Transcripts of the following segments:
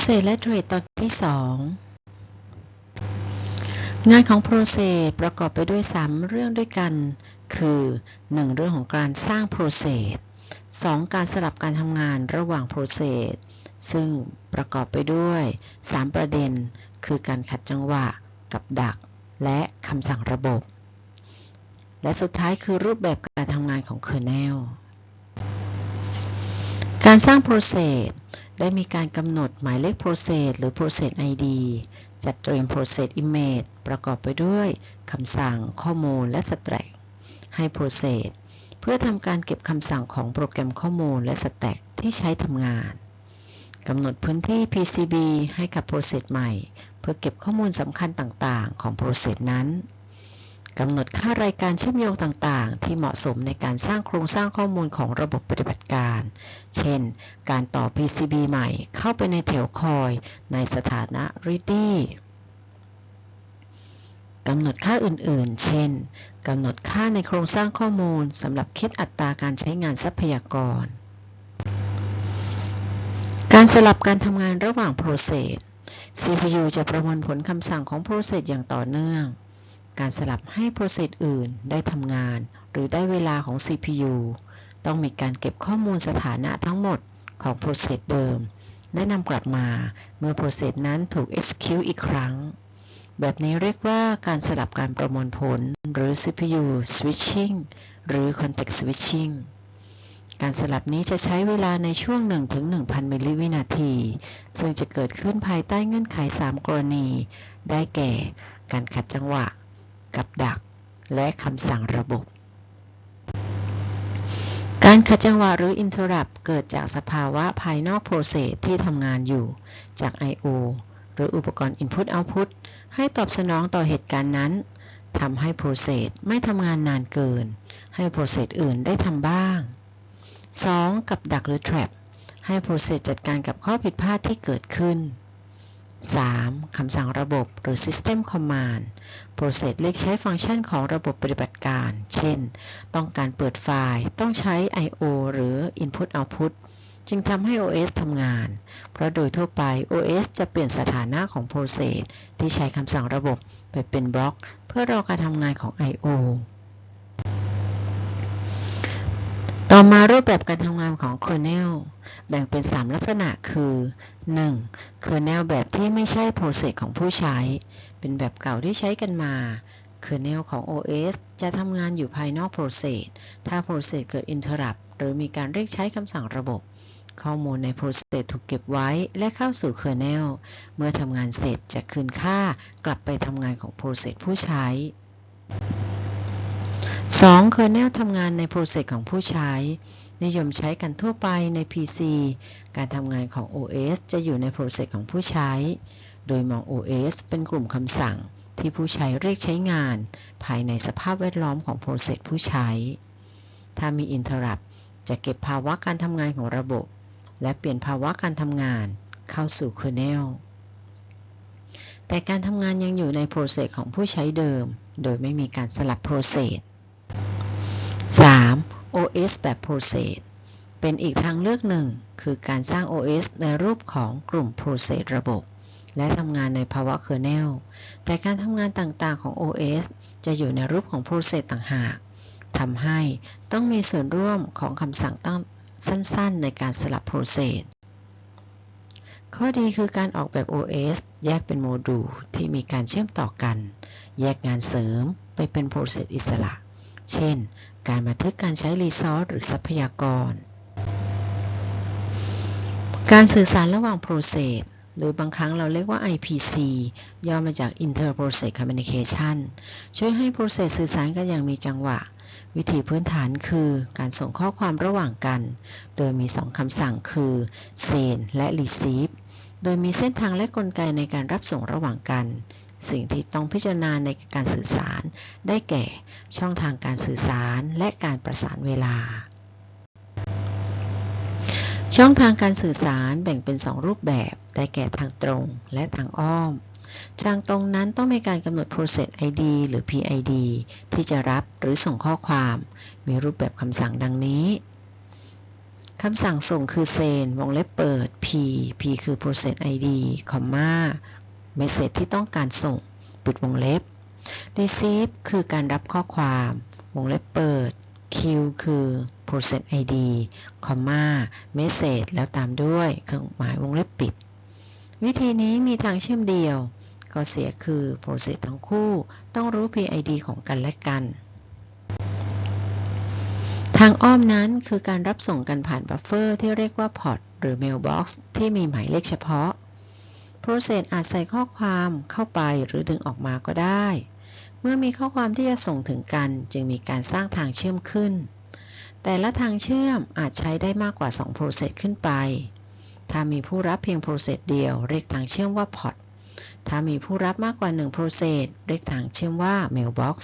Process และ Trade ตอนที่ 2 งานของ Process ประกอบไปด้วย 3 เรื่องด้วยกัน คือ 1. เรื่องของการสร้าง Process 2. การสลับการทำงานระหว่าง Process ซึ่งประกอบไปด้วย 3 ประเด็น คือการขัดจังหวะ กับดัก และคำสั่งระบบ และสุดท้ายคือรูปแบบการทำงานของ Kernel การสร้าง Process ได้มีการกำหนดหมายเลข process หรือ process ID จัดเตรียม process image ประกอบไปด้วยคำสั่งข้อมูลและ stack ให้ process เพื่อทำการเก็บคำสั่งของโปรแกรมข้อมูลและ stack ที่ใช้ทำงานกำหนดพื้นที่ PCB ให้กับ process ใหม่ เพื่อเก็บข้อมูลสำคัญต่างๆ ของ process นั้น กำหนดค่ารายการเชื่อมโยงต่างๆ ที่เหมาะสมในการสร้างโครงสร้างข้อมูลของระบบปฏิบัติการ เช่น การต่อ PCB ใหม่เข้าไปในแถวคอยในสถานะ ready กำหนดค่าอื่นๆ เช่น กำหนดค่าในโครงสร้างข้อมูลสำหรับคิดอัตราการใช้งานทรัพยากร การสลับการทำงานระหว่าง process CPU จะประมวลผลคำสั่งของ process อย่างต่อเนื่อง การสลับให้ process อื่นได้ทำงาน หรือได้เวลาของ CPU ต้องมีการเก็บข้อมูลสถานะทั้งหมดของ process เดิม และนำกลับมาเมื่อ process นั้นถูก execute อีกครั้ง แบบนี้เรียกว่าการสลับการประมวลผล หรือ CPU switching หรือ context switching การสลับนี้จะใช้เวลาในช่วง 1-1,000 มิลลิวินาที ซึ่งจะเกิดขึ้นภายใต้เงื่อนไข 3 กรณี ได้แก่ การขัดจังหวะ กับดัก และคำสั่งระบบ การขัดจังหวะหรือ interrupt เกิดจากสภาวะภายนอก process ที่ทำงานอยู่จาก I/O หรืออุปกรณ์ input output ให้ตอบสนองต่อเหตุการณ์นั้นทำให้ process ไม่ทำงานนานเกิน ให้ process อื่นได้ทำบ้าง 2. กับดักหรือ trap ให้ process จัดการกับข้อผิดพลาดที่เกิดขึ้น 3. คำสั่งระบบหรือ system command process เรียกใช้ฟังก์ชันของระบบปฏิบัติการ เช่น ต้องการเปิดไฟล์ ต้องใช้ I/O หรือ input output จึงทำให้ OS ทำงาน เพราะโดยทั่วไป OS จะเปลี่ยนสถานะของ process ที่ใช้คำสั่งระบบไปเป็นบล็อก เพื่อรอการทำงานของ I/O ต่อมารูปแบบการทำงานของ kernel แบ่งเป็น 3 ลักษณะคือ 1. kernel แบบที่ไม่ใช่ process ของผู้ใช้ เป็นแบบเก่าที่ใช้กันมา kernel ของ OS จะทำงานอยู่ภายนอก process ถ้า process เกิด interrupt หรือมีการเรียกใช้คำสั่งระบบ ข้อมูลใน process ถูกเก็บไว้และเข้าสู่ kernel เมื่อทำงานเสร็จจะคืนค่ากลับไปทำงานของ process ผู้ใช้ 2. kernel ทำงานใน process ของผู้ใช้ นิยมใช้กันทั่วไปใน PC การทำงานของ OS จะอยู่ใน process ของผู้ใช้ โดยมอง OS เป็นกลุ่มคำสั่งที่ผู้ใช้เรียกใช้งาน ภายในสภาพแวดล้อมของ process ผู้ใช้ ถ้ามี interrupt จะเก็บภาวะการทำงานของระบบ และเปลี่ยนภาวะการทำงานเข้าสู่ kernel แต่การทำงานยังอยู่ใน process ของผู้ใช้เดิม โดยไม่มีการสลับ process 3. OS แบบ process เป็นอีกทางเลือกหนึ่ง คือการสร้าง OS ในรูปของกลุ่ม process ระบบ และทำงานในภาวะ kernel แต่การทำงานต่างๆของ OS จะอยู่ในรูปของ process ต่างหากทำให้ต้องมีส่วนร่วมของคำสั่งตั้งสั้นๆ ในการสลับ process ข้อดีคือการออกแบบ OS แยกเป็นโมดูลที่มีการเชื่อมต่อกัน แยกงานเสริมไปเป็น process อิสระ เช่น การบันทึกการใช้รีซอสหรือทรัพยากร การสื่อสารระหว่าง process หรือบางครั้งเราเรียกว่า IPC ย่อมาจาก Inter Process Communication ช่วยให้ process สื่อสารกันอย่างมีจังหวะ วิธีพื้นฐานคือการส่งข้อความระหว่างกัน โดยมี 2คำสั่งคือ send และ receive โดยมีเส้นทางและกลไกในการรับส่งระหว่างกัน สิ่งที่ต้องพิจารณาในการสื่อสาร ได้แก่ช่องทางการสื่อสารและการประสานเวลา ช่องทางการสื่อสารแบ่งเป็น 2 รูปแบบ ได้แก่ทางตรงและทางอ้อม ทางตรงนั้นต้องมีการกำหนด process ID หรือ PID ที่จะรับหรือส่งข้อความ มีรูปแบบคำสั่งดังนี้คำสั่งส่งคือ send วงเล็บเปิด p p คือ process id คอมมา message ที่ต้องการส่ง ปิดวงเล็บ receive คือการรับข้อความ วงเล็บเปิด q คือ process id คอมมา message แล้วตามด้วยเครื่องหมายวงเล็บปิด วิธีนี้มีทางเชื่อมเดียว ก็เสียคือ process ทั้งคู่ต้องรู้ PID ของกันและกัน ทางอ้อมนั้นคือการรับส่งกันผ่านบัฟเฟอร์ที่เรียกว่าพอร์ตหรือ mailbox ที่มีหมายเลขเฉพาะ process อาจใส่ข้อความเข้าไปหรือดึงออกมาก็ได้ เมื่อมีข้อความที่จะส่งถึงกันจึงมีการสร้างทางเชื่อมขึ้น แต่ละทางเชื่อมอาจใช้ได้มากกว่า 2 process ขึ้นไป ถ้ามีผู้รับเพียง process เดียว เรียกทางเชื่อมว่า port ถ้ามีผู้รับมากกว่า 1 process เรียกทางเชื่อมว่า mailbox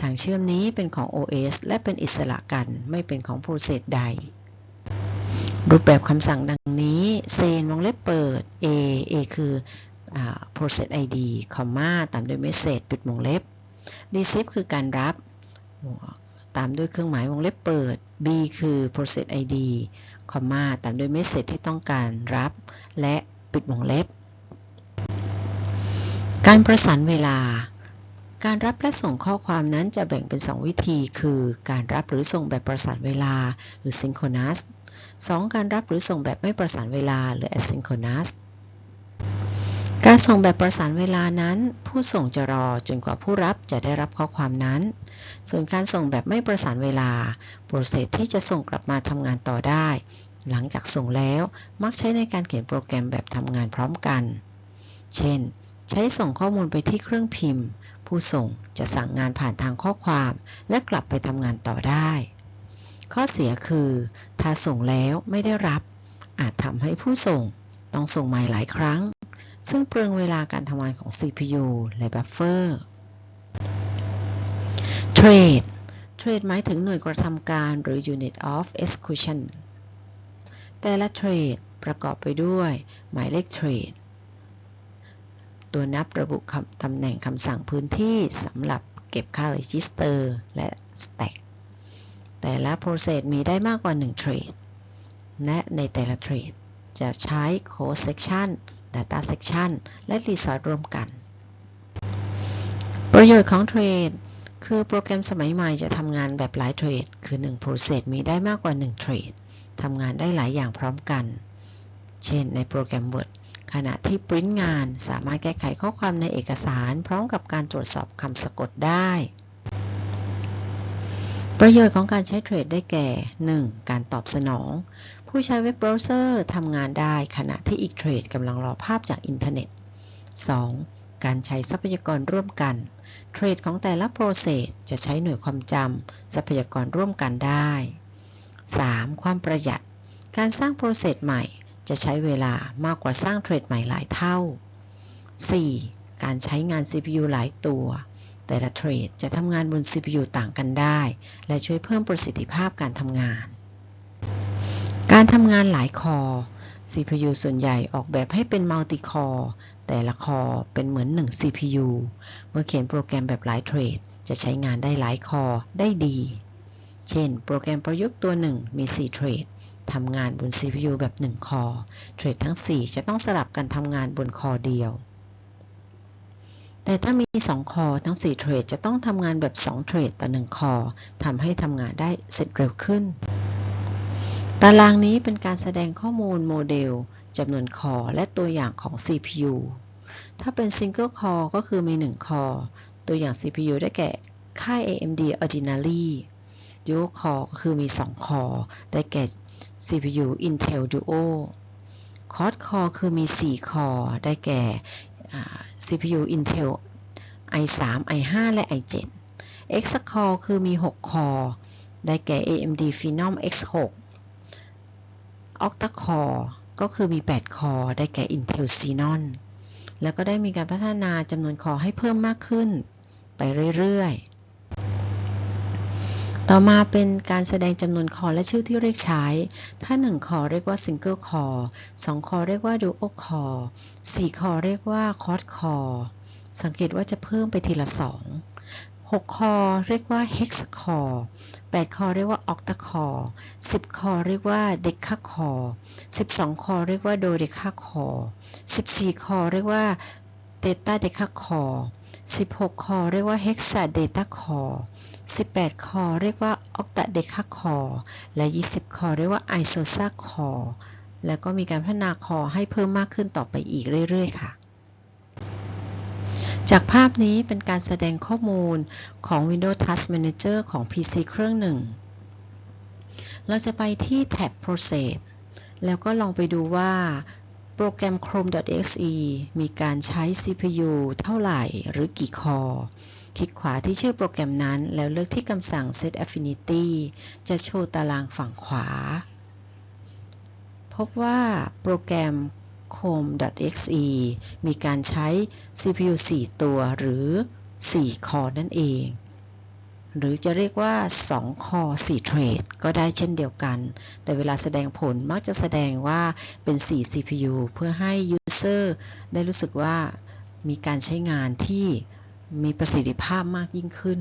ทางเชื่อมนี้เป็นของ OS และเป็นอิสระกันไม่เป็นของ process ใด รูปแบบคำสั่งดังนี้ sen วงเล็บเปิด a a คือ process id คอมมาตามด้วย message ปิดวงเล็บ receive คือการรับ ตามด้วยเครื่องหมายวงเล็บเปิด b คือ process id คอมมาตามด้วย message ที่ต้องการรับ และปิดวงเล็บ การประสานเวลา การรับและส่งข้อความนั้นจะแบ่งเป็น 2 วิธี คือ การรับหรือส่งแบบประสานเวลา หรือ synchronous 2. การรับหรือส่งแบบไม่ประสานเวลาหรือ asynchronous การส่งแบบประสานเวลานั้น ผู้ส่งจะรอจนกว่าผู้รับจะได้รับข้อความนั้น ส่วนการส่งแบบไม่ประสานเวลา โปรเซสที่จะส่งกลับมาทำงานต่อได้ หลังจากส่งแล้วมักใช้ในการเขียนโปรแกรมแบบทำงานพร้อมกัน เช่น ใช้ส่งข้อมูลไปที่เครื่องพิมพ์ ผู้ส่งจะสั่งงานผ่านทางข้อความ และกลับไปทำงานต่อได้ ข้อเสียคือ ถ้าส่งแล้วไม่ได้รับ อาจทำให้ผู้ส่งต้องส่งใหม่หลายครั้ง ซึ่งเปลืองเวลาการทำงานของ CPU และบัฟเฟอร์ Trade Trade หมายถึงหน่วยกระทำการหรือ Unit of Execution แต่ละ Trade ประกอบไปด้วย หมายเลข Trade ตัวนับระบุตำแหน่งคำสั่งพื้นที่สำหรับเก็บค่า Register และ Stack แต่ละ Process มีได้มากกว่า 1 Trade และในแต่ละ Trade จะใช้ Code Section Data Section และ Resource ร่วมกัน ประโยชน์ของ Trade คือโปรแกรมสมัยใหม่จะทำงานแบบหลายเทรดคือ 1 process มีได้มากกว่า1เทรดทำงานได้หลายอย่างพร้อมกัน เช่นในโปรแกรม Word ขณะที่ปริ้นงานสามารถแก้ไขข้อความในเอกสาร พร้อมกับการตรวจสอบคำสะกดได้ ประโยชน์ของการใช้เทรดได้แก่ 1. การตอบสนอง ผู้ใช้เว็บเบราว์เซอร์ทำงานได้ขณะที่อีกเทรดกำลังรอภาพจากอินเทอร์เน็ต 2. การใช้ทรัพยากรร่วมกัน เทรดของแต่ละโปรเซสจะใช้หน่วยความจำทรัพยากรร่วมกันได้ 3. ความประหยัด การสร้างโปรเซสใหม่จะใช้เวลามากกว่าสร้างเทรดใหม่หลายเท่า 4. การใช้งาน CPU หลายตัว แต่ละเทรดจะทำงานบน CPU ต่างกันได้ และช่วยเพิ่มประสิทธิภาพการทำงาน การทำงานหลายคอ CPU ส่วนใหญ่ออกแบบให้เป็นมัลติคอแต่ละคอเป็นเหมือน 1 CPU เมื่อเขียนโปรแกรมแบบหลายเทรดจะใช้งานได้หลายคอได้ดี เช่น โปรแกรมประยุกต์ตัวหนึ่งมี 4 เทรดทำงานบน CPU แบบ 1 คอ เทรดทั้ง 4 จะต้องสลับกันทำงานบนคอเดียว แต่ถ้ามี 2 คอทั้ง 4 เทรดจะต้องทำงานแบบ 2 เทรดต่อ 1 คอทำให้ทำงานได้เสร็จเร็วขึ้น ตารางนี้เป็นการแสดงข้อมูลโมเดลจำนวนคอและตัวอย่างของ CPU ถ้าเป็น Single Core ก็คือมี 1 คอตัวอย่าง CPU ได้แก่ค่าย AMD Ordinary Dual Core ก็คือมี 2 คอได้แก่ CPU Intel Duo Quad Core คือมี 4 คอได้แก่ CPU Intel i3 i5 และ i7 X Core คือมี 6 คอได้แก่ AMD Phenom X6 Octa Core ก็คือมี 8 คอได้แก่ Intel Xenon แล้วก็ได้มีการพัฒนาจำนวนคอให้เพิ่มมากขึ้น ไปเรื่อยๆ ต่อมาเป็นการแสดงจำนวนคอและชื่อที่เรียกใช้ ถ้า 1 คอเรียกว่า Single Core 2คอเรียกว่า Dual Core 4คอเรียกว่า Quad Core สังเกตว่าจะเพิ่มไปทีละ 2 6 คอเรียกว่า hex core 8คอเรียกว่า octa core 10 คอเรียกว่า deca core 12 คอเรียกว่า dodeca core 14 คอเรียกว่า theta deca core 16 คอเรียกว่า hexa data core 18 คอเรียกว่า octa deca core และ 20 คอเรียกว่า isosa core แล้วก็มีการพัฒนาคอให้เพิ่มมากขึ้นต่อไปอีกเรื่อย ๆ ค่ะ จากภาพนี้เป็นการแสดงข้อมูลของ Windows Task Manager ของ PC เครื่องหนึ่ง เราจะไปที่แท็บ Process แล้วก็ลองไปดูว่า โปรแกรม chrome.exe มีการใช้ CPU เท่าไหร่หรือกี่คอคลิกขวาที่ชื่อโปรแกรมนั้น แล้วเลือกที่คำสั่ง set affinity จะโชว์ตารางฝั่งขวา พบว่าโปรแกรม chrome.exe มีการใช้ CPU 4 ตัวหรือ 4 คอนั่นเอง หรือจะเรียกว่า 2 คอ 4 เทรด ก็ได้เช่นเดียวกัน แต่เวลาแสดงผลมักจะแสดงว่าเป็น 4 CPU เพื่อให้ User ได้รู้สึกว่ามีการใช้งานที่มีประสิทธิภาพมากยิ่งขึ้น